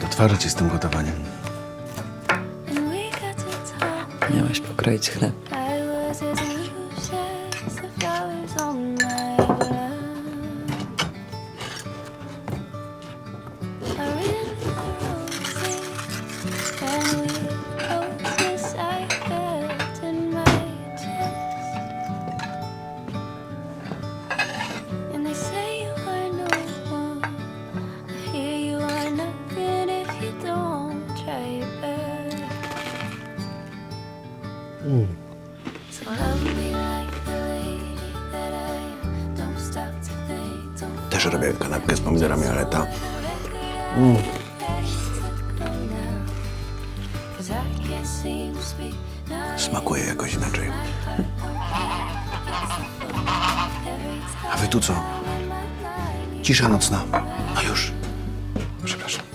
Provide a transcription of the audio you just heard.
Do twarzy z tym gotowaniem. Miałeś pokroić chleb. Też robię kanapkę z pomidorami, ale ta... Mm. Smakuje jakoś inaczej. A wy tu co? Cisza nocna. No już. Przepraszam.